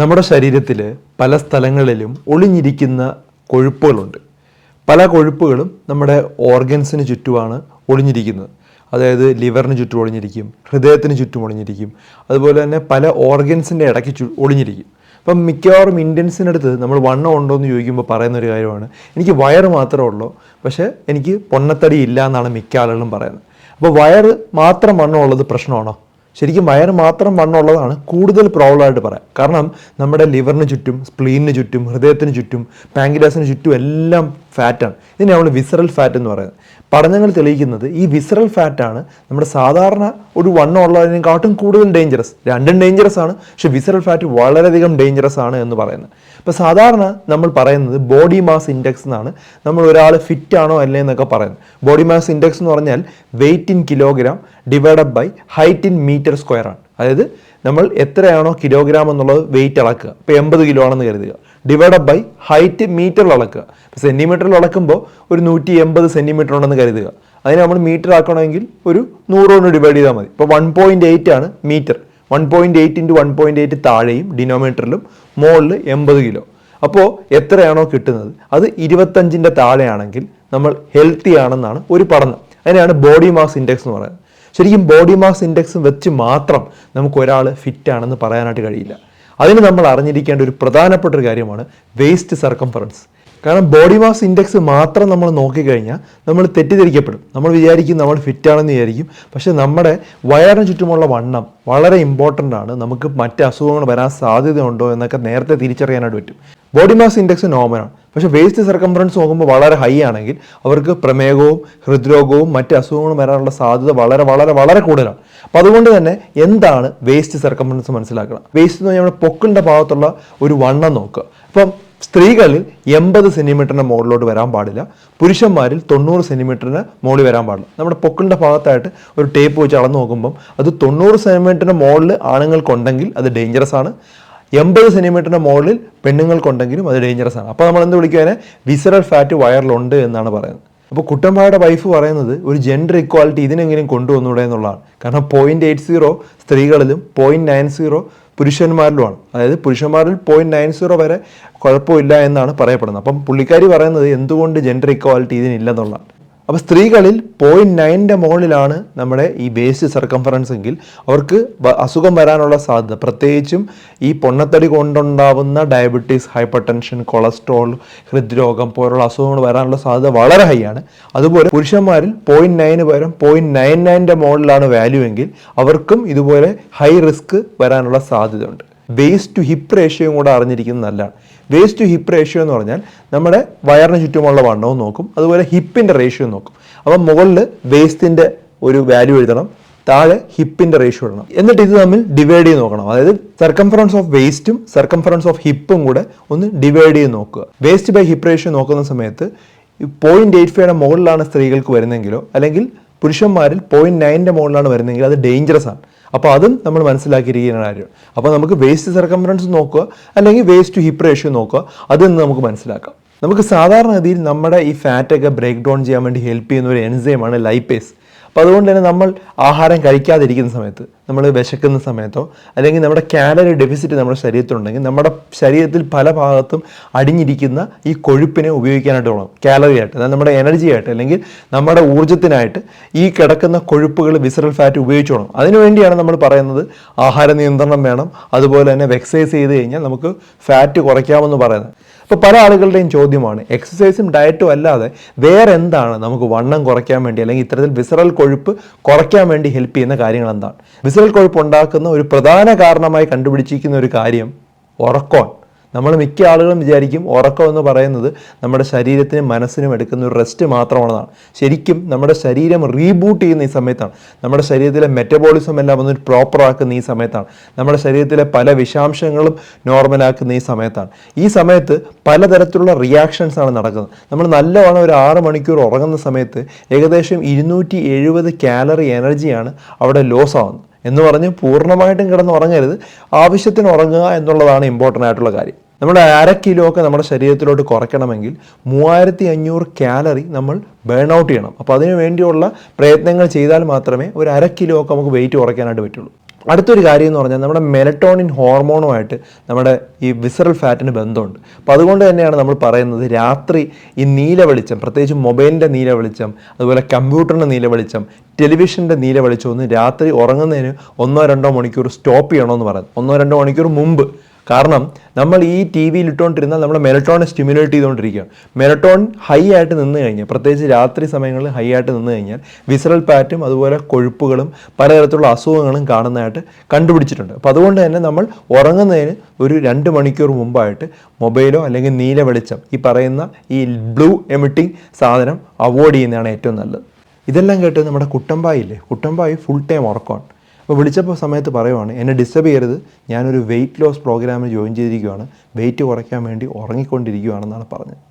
നമ്മുടെ ശരീരത്തിൽ പല സ്ഥലങ്ങളിലും ഒളിഞ്ഞിരിക്കുന്ന കൊഴുപ്പുകളുണ്ട്. പല കൊഴുപ്പുകളും നമ്മുടെ ഓർഗൻസിന് ചുറ്റുമാണ് ഒളിഞ്ഞിരിക്കുന്നത്. അതായത് ലിവറിന് ചുറ്റും ഒളിഞ്ഞിരിക്കും ഹൃദയത്തിന് ചുറ്റും ഒളിഞ്ഞിരിക്കും അതുപോലെ തന്നെ പല ഓർഗൻസിന്റെ ഇടയ്ക്ക് ചു ഒളിഞ്ഞിരിക്കും. അപ്പം മിക്കവാറും ഇന്ത്യൻസിനടുത്ത് നമ്മൾ വണ്ണം ഉണ്ടോ എന്ന് ചോദിക്കുമ്പോൾ പറയുന്ന ഒരു കാര്യമാണ് എനിക്ക് വയറ് മാത്രമേ ഉള്ളൂ പക്ഷേ എനിക്ക് പൊണ്ണത്തടി ഇല്ല എന്നാണ് മിക്ക ആളുകളും പറയുന്നത്. അപ്പോൾ വയറ് മാത്രം വണ്ണം ഉള്ളത് പ്രശ്നമാണോ? ശരിക്കും വയറ് മാത്രം വണ്ണമുള്ളതാണ് കൂടുതൽ പ്രോബ്ലമായിട്ട് പറയാം. കാരണം നമ്മുടെ ലിവറിന് ചുറ്റും സ്പ്ലീനിന് ചുറ്റും ഹൃദയത്തിന് ചുറ്റും പാങ്കിഡാസിന് ചുറ്റും എല്ലാം ഫാറ്റാണ്. ഇതിനെ നമ്മൾ വിസറൽ ഫാറ്റ് എന്ന് പറയുന്നത്. പഠനങ്ങൾ തെളിയിക്കുന്നത് ഈ വിസറൽ ഫാറ്റാണ് നമ്മുടെ സാധാരണ ഒരു വണ്ണം ഉള്ളതിനെക്കാട്ടും കൂടുതൽ ഡേഞ്ചറസ് രണ്ടും ഡേഞ്ചറസ് ആണ് പക്ഷേ വിസറൽ ഫാറ്റ് വളരെയധികം ഡേഞ്ചറസ് ആണ് എന്ന് പറയുന്നത്. ഇപ്പോൾ സാധാരണ നമ്മൾ പറയുന്നത് ബോഡി മാസ് ഇൻഡെക്സ് എന്നാണ്. നമ്മൾ ഒരാൾ ഫിറ്റ് ആണോ അല്ലേ എന്നൊക്കെ പറയുന്നത്. ബോഡി മാസ് ഇൻഡെക്സ് എന്ന് പറഞ്ഞാൽ weight in kilogram divided by height in metre square ആണ്. അതായത് നമ്മൾ എത്രയാണോ കിലോഗ്രാം എന്നുള്ളത് വെയിറ്റ് അളക്കുക. ഇപ്പോൾ എൺപത് കിലോ ആണെന്ന് കരുതുക. ഡിവൈഡഡ് ബൈ ഹൈറ്റ് മീറ്ററിൽ അളക്കുക. സെന്റിമീറ്ററിൽ അളക്കുമ്പോൾ ഒരു നൂറ്റി എൺപത് സെന്റിമീറ്റർ ഉണ്ടെന്ന് കരുതുക. അതിന് നമ്മൾ മീറ്റർ ആക്കണമെങ്കിൽ ഒരു നൂറോന്ന് ഡിവൈഡ് ചെയ്താൽ മതി. ഇപ്പോൾ വൺ പോയിന്റ് എയ്റ്റ് ആണ് metre one point eight into one point eight താഴെയും ഡിനോമീറ്ററിലും മോളിൽ എൺപത് കിലോ അപ്പോൾ എത്രയാണോ കിട്ടുന്നത്? അത് ഇരുപത്തഞ്ചിന്റെ താഴെയാണെങ്കിൽ നമ്മൾ ഹെൽത്തി ആണെന്നാണ് ഒരു പഠനം. അതിനെയാണ് ബോഡി മാസ് ഇൻഡെക്സ് എന്ന് പറയുന്നത്. ശരിക്കും ബോഡി മാസ് ഇൻഡെക്സ് വെച്ച് മാത്രം നമുക്ക് ഒരാൾ ഫിറ്റ് ആണെന്ന് പറയാനായിട്ട് കഴിയില്ല. അതിന് നമ്മൾ അറിഞ്ഞിരിക്കേണ്ട ഒരു പ്രധാനപ്പെട്ട ഒരു കാര്യമാണ് വേസ്റ്റ് സർക്കംഫറൻസ് കാരണം ബോഡി മാസ് ഇൻഡെക്സ് മാത്രം നമ്മൾ നോക്കിക്കഴിഞ്ഞാൽ നമ്മൾ തെറ്റിദ്ധരിക്കപ്പെടും. നമ്മൾ വിചാരിക്കും നമ്മൾ ഫിറ്റ് ആണെന്ന് വിചാരിക്കും. പക്ഷേ നമ്മുടെ വയറിന് ചുറ്റുമുള്ള വണ്ണം വളരെ ഇമ്പോർട്ടന്റ് ആണ്. നമുക്ക് മറ്റ് അസുഖങ്ങൾ വരാൻ സാധ്യതയുണ്ടോ എന്നൊക്കെ നേരത്തെ തിരിച്ചറിയാനായിട്ട് പറ്റും. ബോഡി മാസ് ഇൻഡെക്സ് നോർമലാണ് പക്ഷേ വേസ്റ്റ് സർക്കംഫറൻസ് നോക്കുമ്പോൾ വളരെ ഹൈ ആണെങ്കിൽ അവർക്ക് പ്രമേഹവും ഹൃദ്രോഗവും മറ്റ് അസുഖങ്ങളും വരാനുള്ള സാധ്യത വളരെ വളരെ വളരെ കൂടുതലാണ്. അപ്പോൾ അതുകൊണ്ട് തന്നെ എന്താണ് വേസ്റ്റ് സർക്കംഫറൻസ് മനസ്സിലാക്കണം? വേസ്റ്റ് എന്ന് പറഞ്ഞാൽ നമ്മുടെ പൊക്കിന്റെ ഭാഗത്തുള്ള ഒരു വണ്ണം നോക്കുക. അപ്പം സ്ത്രീകളിൽ എൺപത് സെന്റിമീറ്ററിന് മുകളിലോട്ട് വരാൻ പാടില്ല. പുരുഷന്മാരിൽ തൊണ്ണൂറ് സെന്റിമീറ്ററിന് മുകളിൽ വരാൻ പാടില്ല. നമ്മുടെ പൊക്കിളിന്റെ ഭാഗത്തായിട്ട് ഒരു ടേപ്പ് വെച്ച് അളന്ന് നോക്കുമ്പം അത് തൊണ്ണൂറ് സെന്റിമീറ്ററിന് മുകളിൽ ആണുങ്ങൾക്കുണ്ടെങ്കിൽ അത് ഡേഞ്ചറസ് ആണ്. എൺപത് സെന്റിമീറ്ററിന്റെ മുകളിൽ പെണ്ണുങ്ങൾക്കുണ്ടെങ്കിലും അത് ഡേഞ്ചറസ് ആണ്. അപ്പോൾ നമ്മൾ എന്ത് വിളിക്കുക അതിനെ വിസറൽ ഫാറ്റ് വയറിലുണ്ട് എന്നാണ് പറയുന്നത്. അപ്പോൾ കുട്ടമ്പായുടെ വൈഫ് പറയുന്നത് ഒരു ജെൻഡർ ഇക്വാലിറ്റി ഇതിനെങ്കിലും കൊണ്ടുവന്നൂടെ എന്നുള്ളതാണ്. കാരണം പോയിന്റ് എയ്റ്റ് സീറോ സ്ത്രീകളിലും പോയിന്റ് നയൻ സീറോ പുരുഷന്മാരിലുമാണ്. അതായത് പുരുഷന്മാരിൽ പോയിന്റ് നയൻ സീറോ വരെ കുഴപ്പമില്ല എന്നാണ് പറയപ്പെടുന്നത്. അപ്പം പുള്ളിക്കാരി പറയുന്നത് എന്തുകൊണ്ട് ജെൻഡർ ഇക്വാലിറ്റി ഇതിനില്ലെന്നുള്ളതാണ്. അപ്പോൾ സ്ത്രീകളിൽ പോയിന്റ് നയന്റെ മുകളിലാണ് നമ്മുടെ ഈ ബേസ് സർക്കംഫറൻസ് എങ്കിൽ അവർക്ക് അസുഖം വരാനുള്ള സാധ്യത. പ്രത്യേകിച്ചും ഈ പൊണ്ണത്തടി കൊണ്ടുണ്ടാവുന്ന ഡയബറ്റീസ് ഹൈപ്പർ ടെൻഷൻ കൊളസ്ട്രോൾ ഹൃദ്രോഗം പോലുള്ള അസുഖങ്ങൾ വരാനുള്ള സാധ്യത വളരെ ഹൈ ആണ്. അതുപോലെ പുരുഷന്മാരിൽ പോയിന്റ് നയന് പകരം പോയിന്റ് നയൻ നയന്റെ മുകളിലാണ് വാല്യൂ എങ്കിൽ അവർക്കും ഇതുപോലെ ഹൈ റിസ്ക് വരാനുള്ള സാധ്യതയുണ്ട്. വേസ്റ്റ് ടു ഹിപ്പ് റേഷ്യോയും കൂടെ അറിഞ്ഞിരിക്കുന്നത് നല്ലതാണ്. വേസ്റ്റ് ടു ഹിപ്പ് റേഷ്യോ എന്ന് പറഞ്ഞാൽ നമ്മുടെ വയറിന് ചുറ്റുമുള്ള വണ്ണവും നോക്കും അതുപോലെ ഹിപ്പിന്റെ റേഷ്യോ നോക്കും. അപ്പം മുകളിൽ വേസ്റ്റിന്റെ ഒരു വാല്യൂ എഴുതണം താഴെ ഹിപ്പിന്റെ റേഷ്യോ ഇടണം. എന്നിട്ട് ഇത് തമ്മിൽ ഡിവൈഡ് ചെയ്ത് നോക്കണം. അതായത് സർക്കംഫറൻസ് ഓഫ് വേസ്റ്റും സർക്കംഫറൻസ് ഓഫ് ഹിപ്പും കൂടെ ഒന്ന് ഡിവൈഡ് ചെയ്ത് നോക്കുക. വേസ്റ്റ് ബൈ ഹിപ്പ് റേഷ്യോ നോക്കുന്ന സമയത്ത് പോയിന്റ് എയ്റ്റ് ഫൈവ് മുകളിലാണ് സ്ത്രീകൾക്ക് വരുന്നെങ്കിലോ അല്ലെങ്കിൽ പുരുഷന്മാരിൽ പോയിന്റ് നയന്റെ മുകളിലാണ് വരുന്നതെങ്കിൽ അത് ഡേഞ്ചറസ് ആണ്. അപ്പോൾ അതും നമ്മൾ മനസ്സിലാക്കിയിരിക്കുന്ന കാര്യം. അപ്പോൾ നമുക്ക് വേസ്റ്റ് സർക്കംഫറൻസ് നോക്കുക അല്ലെങ്കിൽ വേസ്റ്റ് ടു ഹിപ്പ് റേഷ്യോ നോക്കുക അതെന്ന് നമുക്ക് മനസ്സിലാക്കാം. നമുക്ക് സാധാരണഗതിയിൽ നമ്മുടെ ഈ ഫാറ്റൊക്കെ ബ്രേക്ക് ഡൗൺ ചെയ്യാൻ വേണ്ടി ഹെൽപ്പ് ചെയ്യുന്ന ഒരു എൻസൈമാണ് ലൈപ്പേസ് അപ്പോൾ അതുകൊണ്ട് തന്നെ നമ്മൾ ആഹാരം കഴിക്കാതിരിക്കുന്ന സമയത്ത് നമ്മൾ വിശക്കുന്ന സമയത്തോ അല്ലെങ്കിൽ നമ്മുടെ കാലറി ഡെഫിസിറ്റ് നമ്മുടെ ശരീരത്തിലുണ്ടെങ്കിൽ നമ്മുടെ ശരീരത്തിൽ പല ഭാഗത്തും അടിഞ്ഞിരിക്കുന്ന ഈ കൊഴുപ്പിനെ ഉപയോഗിക്കാനായിട്ട് വേണം. കാലറി ആയിട്ട് അതായത് നമ്മുടെ എനർജി ആയിട്ട് അല്ലെങ്കിൽ നമ്മുടെ ഊർജത്തിനായിട്ട് ഈ കിടക്കുന്ന കൊഴുപ്പുകൾ വിസറൽ ഫാറ്റ് ഉപയോഗിച്ചോണം അതിനുവേണ്ടിയാണ് നമ്മൾ പറയുന്നത് ആഹാര നിയന്ത്രണം വേണം. അതുപോലെ തന്നെ എക്സസൈസ് ചെയ്ത് കഴിഞ്ഞാൽ നമുക്ക് ഫാറ്റ് കുറയ്ക്കാമെന്ന് പറയുന്നത്. അപ്പോൾ പല ആളുകളുടെയും ചോദ്യമാണ്. എക്സസൈസും ഡയറ്റും അല്ലാതെ വേറെ എന്താണ് നമുക്ക് വണ്ണം കുറയ്ക്കാൻ വേണ്ടി അല്ലെങ്കിൽ ഇത്തരത്തിൽ വിസറൽ കൊഴുപ്പ് കുറയ്ക്കാൻ വേണ്ടി ഹെൽപ്പ് ചെയ്യുന്ന കാര്യങ്ങൾ എന്താണ്? വിസറൽ കൊഴുപ്പ് ഉണ്ടാക്കുന്ന ഒരു പ്രധാന കാരണമായി കണ്ടുപിടിച്ചിരിക്കുന്ന ഒരു കാര്യം ഉറക്കമാണ്. നമ്മൾ മിക്ക ആളുകളും വിചാരിക്കും ഉറക്കം എന്ന് പറയുന്നത് നമ്മുടെ ശരീരത്തിനും മനസ്സിനും എടുക്കുന്ന ഒരു റെസ്റ്റ് മാത്രമാണെന്നാണ്. ശരിക്കും നമ്മുടെ ശരീരം റീബൂട്ട് ചെയ്യുന്ന ഈ സമയത്താണ്. നമ്മുടെ ശരീരത്തിലെ മെറ്റബോളിസം എല്ലാം ഒന്ന് പ്രോപ്പറാക്കുന്ന ഈ സമയത്താണ്. നമ്മുടെ ശരീരത്തിലെ പല വിഷാംശങ്ങളും നോർമലാക്കുന്ന ഈ സമയത്താണ്. ഈ സമയത്ത് പലതരത്തിലുള്ള റിയാക്ഷൻസ് ആണ് നടക്കുന്നത്. നമ്മൾ നല്ലവണ്ണം ഒരു ആറ് മണിക്കൂർ ഉറങ്ങുന്ന സമയത്ത് ഏകദേശം ഇരുന്നൂറ്റി എഴുപത് കാലറി എനർജിയാണ് അവിടെ ലോസ് ആവുന്നത്. എന്ന് പറഞ്ഞ് പൂർണമായിട്ടും കിടന്ന് ഉറങ്ങരുത്. ആവശ്യത്തിന് ഉറങ്ങുക എന്നുള്ളതാണ് ഇമ്പോർട്ടന്റ് ആയിട്ടുള്ള കാര്യം. നമ്മൾ അര കിലോ ഒക്കെ നമ്മുടെ ശരീരത്തിലോട്ട് കുറയ്ക്കണമെങ്കിൽ മൂവായിരത്തി അഞ്ഞൂറ് കാലറി നമ്മൾ ബേൺ ഔട്ട് ചെയ്യണം. അപ്പോൾ അതിനു വേണ്ടിയുള്ള പ്രയത്നങ്ങൾ ചെയ്താൽ മാത്രമേ ഒരു അര കിലോ ഒക്കെ നമുക്ക് വെയിറ്റ് കുറയ്ക്കാനായിട്ട് പറ്റുള്ളൂ. അടുത്തൊരു കാര്യം എന്ന് പറഞ്ഞാൽ നമ്മുടെ മെലറ്റോണിൻ ഹോർമോണുമായിട്ട് നമ്മുടെ ഈ വിസറൽ ഫാറ്റിന് ബന്ധമുണ്ട്. അപ്പോൾ അതുകൊണ്ട് തന്നെയാണ് നമ്മൾ പറയുന്നത് രാത്രി ഈ നീല വെളിച്ചം പ്രത്യേകിച്ച് മൊബൈലിന്റെ നീല വെളിച്ചം അതുപോലെ കമ്പ്യൂട്ടറിന്റെ നീല വെളിച്ചം ടെലിവിഷന്റെ നീല വെളിച്ചം ഒന്ന് രാത്രി ഉറങ്ങുന്നതിന് ഒന്നോ രണ്ടോ മണിക്കൂർ സ്റ്റോപ്പ് ചെയ്യണമെന്ന് പറയുന്നത് ഒന്നോ രണ്ടോ മണിക്കൂർ മുമ്പ് കാരണം നമ്മൾ ഈ ടി വിയിൽ ഇട്ടുകൊണ്ടിരുന്നാൽ നമ്മൾ മെലട്ടോൺ സ്റ്റിമുലേറ്റ് ചെയ്തുകൊണ്ടിരിക്കുക മെലട്ടോൺ ഹൈ ആയിട്ട് നിന്ന് കഴിഞ്ഞാൽ പ്രത്യേകിച്ച് രാത്രി സമയങ്ങളിൽ ഹൈ ആയിട്ട് നിന്ന് കഴിഞ്ഞാൽ വിസറൽ പാറ്റും അതുപോലെ കൊഴുപ്പുകളും പലതരത്തിലുള്ള അസുഖങ്ങളും കാണുന്നതായിട്ട് കണ്ടുപിടിച്ചിട്ടുണ്ട്. അപ്പോൾ അതുകൊണ്ട് തന്നെ നമ്മൾ ഉറങ്ങുന്നതിന് ഒരു രണ്ട് മണിക്കൂർ മുമ്പായിട്ട് മൊബൈലോ അല്ലെങ്കിൽ നീല വെളിച്ചം ഈ പറയുന്ന ഈ ബ്ലൂ എമിറ്റിംഗ് സാധനം അവോയ്ഡ് ചെയ്യുന്നതാണ് ഏറ്റവും നല്ലത്. ഇതെല്ലാം കേട്ട് നമ്മുടെ കുട്ടമ്പായില്ലേ? Kuttampayi full time ഉറക്കമാണ്. അപ്പോൾ വിളിച്ചപ്പോൾ സമയത്ത് പറയുവാണ് എന്നെ ഡിസ്റ്റർബ് ചെയ്യരുത്. ഞാനൊരു വെയിറ്റ് ലോസ് പ്രോഗ്രാമിൽ ജോയിൻ ചെയ്തിരിക്കുകയാണ് വെയിറ്റ് കുറയ്ക്കാൻ വേണ്ടി ഉറങ്ങിക്കൊണ്ടിരിക്കുകയാണെന്നാണ് പറഞ്ഞത്.